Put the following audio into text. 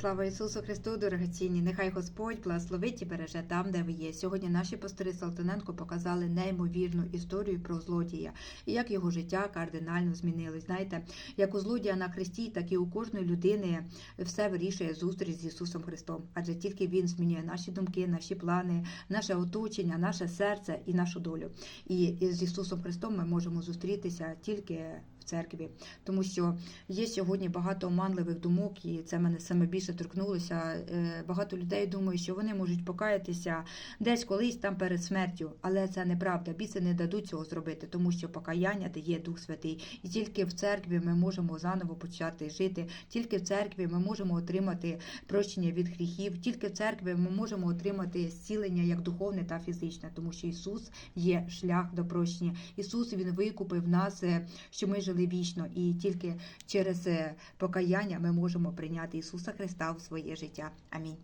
Слава Ісусу Христу, дорогоцінні! Нехай Господь благословить і береже там, де ви є. Сьогодні наші пастори Салтаненко показали неймовірну історію про злодія і як його життя кардинально змінилось. Знаєте, як у злодія на Христі, так і у кожної людини все вирішує зустріч з Ісусом Христом. Адже тільки Він змінює наші думки, наші плани, наше оточення, наше серце і нашу долю. І з Ісусом Христом ми можемо зустрітися тільки церкві, тому що є сьогодні багато оманливих думок, і це мене саме більше торкнулося. Е, Багато людей думають, що вони можуть покаятися десь колись там перед смертю, але це неправда. Біси не дадуть цього зробити, тому що покаяння дає Дух Святий, і тільки в церкві ми можемо заново почати жити. Тільки в церкві ми можемо отримати прощення від гріхів. Тільки в церкві ми можемо отримати зцілення як духовне та фізичне, тому що Ісус є шлях до прощення. Ісус Він викупив нас, е, що ми жили вічно, і тільки через е, покаяння ми можемо прийняти Ісуса Христа в своє життя. Амінь.